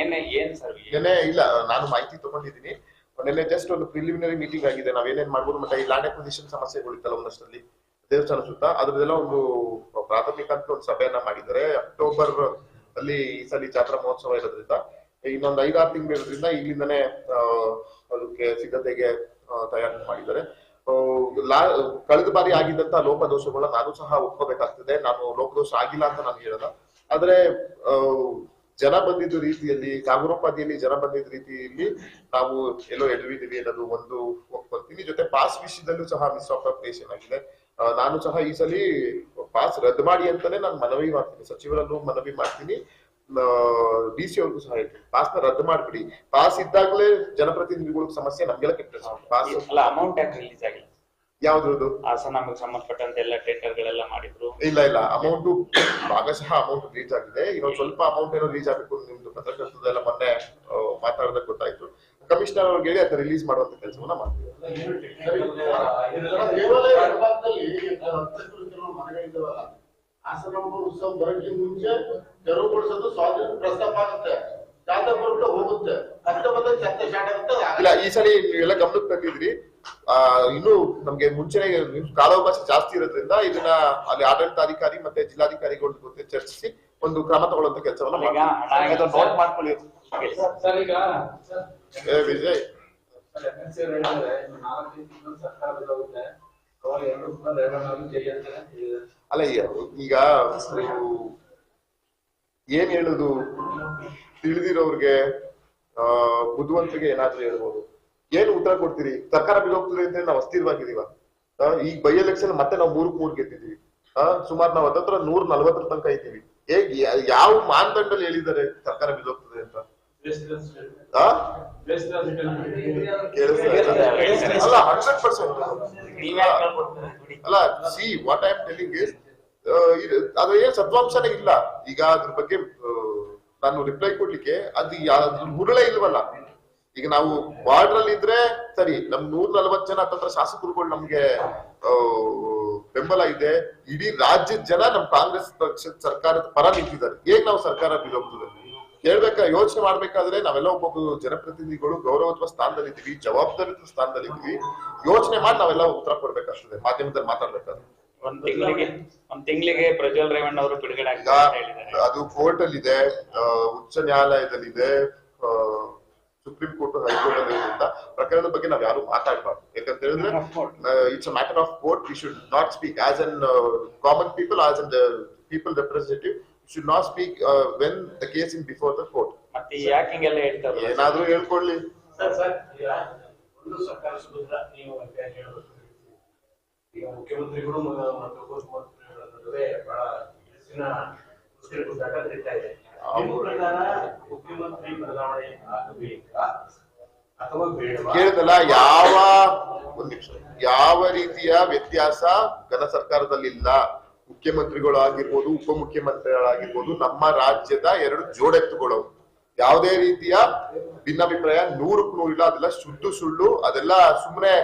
ಏನೇ, ಏನ್ ಸರ್ ಏನೇ ಇಲ್ಲ, ನಾನು ಮಾಹಿತಿ ತಗೊಂಡಿದ್ದೀನಿ. ನಿನ್ನೆ ಜಸ್ಟ್ ಒಂದು ಪ್ರಿಲಿಮಿನರಿ ಮೀಟಿಂಗ್ ಆಗಿದೆ. ನಾವ್ ಏನೇನ್ ಮಾಡ್ಬೋದು, ಮತ್ತೆ ಈ ಲ್ಯಾಂಡ್ ಅಕ್ವಿಸಿಷನ್ ಸಮಸ್ಯೆಗಳಿತ್ತಲ್ಲ ಒಂದಷ್ಟರಲ್ಲಿ. ದೇವಸ್ಥಾನ ಸುತ್ತ ಅದ್ರದೆಲ್ಲ ಒಂದು ಪ್ರಾಥಮಿಕ ಅಂತ ಒಂದು ಸಭೆಯನ್ನ ಮಾಡಿದ್ದಾರೆ. ಅಕ್ಟೋಬರ್ ಅಲ್ಲಿ ಈ ಸಲ ಜಾತ್ರಾ ಮಹೋತ್ಸವ ಇರೋದ್ರಿಂದ, ಇನ್ನೊಂದು ಐದಾರು ತಿಂಗಳು ಇರೋದ್ರಿಂದ ಇಲ್ಲಿಂದನೇ ಅದಕ್ಕೆ ಸಿದ್ಧತೆಗೆ ತಯಾರಿ ಮಾಡಿದ್ದಾರೆ. ಕಳೆದ ಬಾರಿ ಆಗಿದ್ದಂತ ಲೋಪದೋಷಗಳನ್ನ ನಾನು ಸಹ ಒಪ್ಕೋಬೇಕಾಗ್ತದೆ. ನಾನು ಲೋಪದೋಷ ಆಗಿಲ್ಲ ಅಂತ ನಾನು ಹೇಳಲ್ಲ. ಆದ್ರೆ ಜನ ಬಂದಿದ್ದ ರೀತಿಯಲ್ಲಿ, ಕಾಗರೋಪಾದಿಯಲ್ಲಿ ಜನ ಬಂದಿದ್ದ ರೀತಿಯಲ್ಲಿ ನಾವು ಎಲ್ಲೋ ಎಡವಿದ್ದೀವಿ ಅನ್ನೋದು ಒಂದು ಒಪ್ಕೊಳ್ತೀನಿ ಜೊತೆ ಪಾಸ್ ವಿಷಯದಲ್ಲೂ ಸಹ ಮಿಸ್ ಅಪ್ರೋಪ್ರಿಯೇಷನ್ ಆಗಿದೆ. ನಾನು ಸಹ ಈ ಸಲ ಪಾಸ್ ರದ್ದು ಮಾಡಿ ಅಂತಾನೆ ನಾನು ಮನವಿ ಮಾಡ್ತೀನಿ. ಸಚಿವರಲ್ಲೂ ಮನವಿ ಮಾಡ್ತೀನಿ. ಡಿ ಸಿ ಅವ್ರಿಗೂ ಸಹ ಹೇಳ್ತೀನಿ. ಪಾಸ್ನ ರದ್ದು ಮಾಡ್ಬಿಡಿ. ಪಾಸ್ ಇದ್ದಾಗಲೇ ಜನಪ್ರತಿನಿಧಿಗಳ ಸಮಸ್ಯೆ ನಮ್ಗೆಲ್ಲ ಕೆಟ್ಟ ಪಾಸ್ ಅಮೌಂಟ್ ರಿಲೀಸ್ ಆಗಿಲ್ಲ? ಯಾವ್ದು ಹಾಸನ ಸಂಬಂಧಪಟ್ಟಂತೆ ಎಲ್ಲ ಟೆಂಡರ್ ಗಳೆಲ್ಲ ಮಾಡಿದ್ರು. ಇಲ್ಲ ಇಲ್ಲ. ಅಮೌಂಟ್ ಭಾಗಶಃ ಅಮೌಂಟ್ ರೀಚ್ ಆಗಿದೆ. ಇನ್ನೊಂದು ಸ್ವಲ್ಪ ಅಮೌಂಟ್ ಏನೋ ರೀಚ್ ಆಗಬೇಕು ನಿಮ್ದು ಪತ್ರಕರ್ತದೆಲ್ಲ ಮೊನ್ನೆ ಮಾತಾಡೋದಕ್ಕೆ ಗೊತ್ತಾಯ್ತು. ಕಮಿಷನರ್ ಅವ್ರಿಗೆ ಹೇಳಿ ಅದನ್ನ ರಿಲೀಸ್ ಮಾಡುವಂತ ಕೆಲಸವನ್ನ ಮಾಡ್ತೀವಿ. ಉತ್ಸವ ಬರೋಕ್ಕೆ ಮುಂಚೆ ತೆರವುಗೊಳಿಸೋದು ಸ್ವಾತಂತ್ರ್ಯ ಪ್ರಸ್ತಾಪ ಆಗುತ್ತೆ ಹೋಗುತ್ತೆ ಇಲ್ಲ ಈ ಸಲ ನೀವೆಲ್ಲ ಗಮನಕ್ಕೆ ತಂದಿದ್ರಿ. ಇನ್ನು ನಮ್ಗೆ ಮುಂಚೆನೆ ಕಾಲಾವಕಾಶ ಜಾಸ್ತಿ ಇರೋದ್ರಿಂದ ಇದನ್ನ ಅಲ್ಲಿ ಆಡಳಿತಾಧಿಕಾರಿ ಮತ್ತೆ ಜಿಲ್ಲಾಧಿಕಾರಿಗಳ ಜೊತೆ ಚರ್ಚಿಸಿ ಒಂದು ಕ್ರಮ ತಗೊಳ್ಳುವಂತ ಕೆಲಸವನ್ನ ಈಗ ಹಣ ನೋಟ್ ಮಾಡ್ಕೊಳ್ಳಿ. ಹೇಳಿ. ಸರ್ ಈಗ ಏ ವಿಜಯ್. ಅಲ್ಲ ಈಗ ಏನ್ ಹೇಳುದು? ತಿಳಿದಿರೋರ್ಗೆ ಆ ಬುದ್ಧವಂತಿಗೆ ಏನಾದ್ರೂ ಹೇಳ್ಬೋದು. ಏನ್ ಉತ್ತರ ಕೊಡ್ತೀರಿ? ಸರ್ಕಾರ ಬಿದ್ದೋಗ್ತದೆ ಅಂತ ನಾವು ಅಸ್ಥಿರವಾಗಿದ್ದೀವ. ಈಗ ಬೈ ಎಲೆಕ್ಷನ್ ಮತ್ತೆ ನಾವು ಮೂರಕ್ ಮೂರ್ ಗೆದ್ದಿದೀವಿ ಸುಮಾರು ನಾವು ಹತ್ತತ್ರ ನೂರ್ ನಲ್ವತ್ತರ ತನಕ ಇದ್ದೀವಿ. ಹೇಗ್ ಯಾವ ಮಾನದಂಡದಲ್ಲಿ ಹೇಳಿದ್ದಾರೆ ಸರ್ಕಾರ ಬಿದ್ದೋಗ್ತದೆ ಅಂತ? ಅಲ್ಲ ಹಂಡ್ರೆಡ್ ಪರ್ಸೆಂಟ್. ಅಲ್ಲ see what I am telling is ಅದು ಏನ್ ಸತ್ವಾಂಶನೇ ಇಲ್ಲ. ಈಗ ಅದ್ರ ಬಗ್ಗೆ ನಾನು ರಿಪ್ಲೈ ಕೊಡ್ಲಿಕ್ಕೆ ಅದು ಹುರುಳೇ ಇಲ್ವಲ್ಲ. ಈಗ ನಾವು ಬಾರ್ಡರ್ ಅಲ್ಲಿ ಇದ್ರೆ ಸರಿ ನಮ್ ನೂರ್ ನಲ್ವತ್ ಜನ ಹತ್ತತ್ರ ಶಾಸಕರುಗಳು ನಮ್ಗೆ ಬೆಂಬಲ ಇದೆ. ಇಡೀ ರಾಜ್ಯದ ಜನ ನಮ್ ಕಾಂಗ್ರೆಸ್ ಪಕ್ಷದ ಸರ್ಕಾರದ ಪರ ನಿಂತಿದ್ದಾರೆ. ಹೇಗ್ ನಾವು ಸರ್ಕಾರ ಬೀಳೋಗ್ತದೆ ಹೇಳ್ಬೇಕ ಯೋಚನೆ ಮಾಡ್ಬೇಕಾದ್ರೆ ನಾವೆಲ್ಲ ಒಬ್ಬೊಬ್ಬ ಜನಪ್ರತಿನಿಧಿಗಳು ಗೌರವತ್ವ ಸ್ಥಾನದಲ್ಲಿ ಇದ್ದೀವಿ ಜವಾಬ್ದಾರಿ ಸ್ಥಾನದಲ್ಲಿ ಇದ್ದೀವಿ. ಯೋಚನೆ ಮಾಡಿ ನಾವೆಲ್ಲ ಉತ್ತರ ಕೊಡ್ಬೇಕಾಗ್ತದೆ ಮಾಧ್ಯಮದಲ್ಲಿ ಮಾತಾಡ್ಬೇಕಾದ್ರೆ. ಒಂದ್ ತಿಂಗಳಿಗೆ ಒಂದ್ ತಿಂಗಳಿಗೆ ಪ್ರಜ್ವಲ್ ರೇವಣ್ಣ ಅವರು ಬಿಡುಗಡೆ ಅದು ಕೋರ್ಟ್ ಅಲ್ಲಿ ಇದೆ ಉಚ್ಚ ನ್ಯಾಯಾಲಯದಲ್ಲಿದೆ ಆ, ಸುಪ್ರೀಂ ಕೋರ್ಟ್ ಹೈಕೋರ್ಟ್ ಅಲ್ಲಿ ಅಂತ ಪ್ರಕರಣದ ಬಗ್ಗೆ ನಾವು ಯಾರು ಮಾತಾಡಬಾರ್ದು. ಯಾಕಂತ ಹೇಳಿದ್ರೆ it's a matter of court we should not speak as an common people as an people representative should not speak when the case in before the court ಮತ್ತೆ ಹೇಳ್ತಾರೆ. ಏನಾದ್ರೂ ಹೇಳ್ಕೊಳ್ಳಿ. ಸರ್ ಸರ್ ಈಗ ಒಂದು ಸರ್ಕಾರ ಸುಭದ್ರ ನೀವು ಅಂತ ಹೇಳೋದು ಈಗ ಮುಖ್ಯಮಂತ್ರಿಗಳು ಮತ್ತು ಉಪಮುಖ್ಯಮಂತ್ರಿಗಳ ನಡುವೆ ಬಹಳ ಹೆಚ್ಚಿನ ಮುಷ್ಕರ ಕುದ್ದಾಟ ನಡೀತಾ ಇದೆ ನಿಮ್ಮ ಪ್ರಕಾರ ಮುಖ್ಯಮಂತ್ರಿ ಬದಲಾವಣೆ ಆಗಬೇಕಾ ಅಥವಾ ಬೇಡವಾ? ಕೇಳಿದಲ್ಲ ಯಾವ ಒಂದ್ ನಿಮಿಷ ಯಾವ ರೀತಿಯ ವ್ಯತ್ಯಾಸ ಘನ ಸರ್ಕಾರದಲ್ಲಿ ಇಲ್ಲ ಮುಖ್ಯಮಂತ್ರಿಗಳಾಗಿರ್ಬೋದು ಉಪ ಉಪಮುಖ್ಯಮಂತ್ರಿಗಳಾಗಿರ್ಬೋದು ನಮ್ಮ ರಾಜ್ಯದ ಎರಡು ಜೋಡೆತ್ತುಗಳು. ಯಾವುದೇ ರೀತಿಯ ಭಿನ್ನಾಭಿಪ್ರಾಯ ನೂರಕ್ಕೂ ನೂರಿಲ್ಲ ಅದೆಲ್ಲ ಶುದ್ಧ ಸುಳ್ಳು ಅದೆಲ್ಲ ಸುಮ್ಮನೆ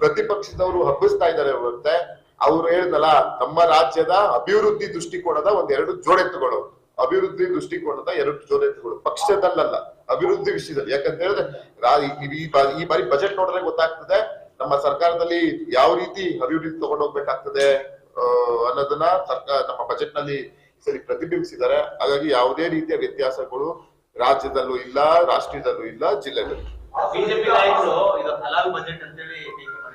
ಪ್ರತಿಪಕ್ಷದವರು ಹಬ್ಬಿಸ್ತಾ ಇದ್ದಾರೆ ಹೊರತೆ. ಅವ್ರು ಹೇಳಿದ್ನಲ್ಲ ನಮ್ಮ ರಾಜ್ಯದ ಅಭಿವೃದ್ಧಿ ದೃಷ್ಟಿಕೋನದ ಒಂದೆರಡು ಜೋಡೆತ್ತುಗಳು. ಅಭಿವೃದ್ಧಿ ದೃಷ್ಟಿಕೋನದ ಎರಡು ಜೋಡೆತ್ತುಗಳು. ಪಕ್ಷದಲ್ಲಲ್ಲ ಅಭಿವೃದ್ಧಿ ವಿಷಯದಲ್ಲಿ. ಯಾಕಂತ ಹೇಳಿದ್ರೆ ಈ- ಬಾರಿ ಬಜೆಟ್ ನೋಡಿದ್ರೆ ಗೊತ್ತಾಗ್ತದೆ ನಮ್ಮ ಸರ್ಕಾರದಲ್ಲಿ ಯಾವ ರೀತಿ ಅಭಿವೃದ್ಧಿ ತಗೊಂಡು ಹೋಗ್ಬೇಕಾಗ್ತದೆ ಆ, ಅನ್ನೋದನ್ನ ಸರ್ಕಾರ ನಮ್ಮ ಬಜೆಟ್ನಲ್ಲಿ ಸರಿ ಪ್ರತಿಬಿಂಬಿಸಿದ್ದಾರೆ. ಹಾಗಾಗಿ ಯಾವುದೇ ರೀತಿಯ ವ್ಯತ್ಯಾಸಗಳು ರಾಜ್ಯದಲ್ಲೂ ಇಲ್ಲ ರಾಷ್ಟ್ರೀಯದಲ್ಲೂ ಇಲ್ಲ ಜಿಲ್ಲೆದಲ್ಲೂ ಬಿಜೆಪಿ ನಾಯಕರು ಇದು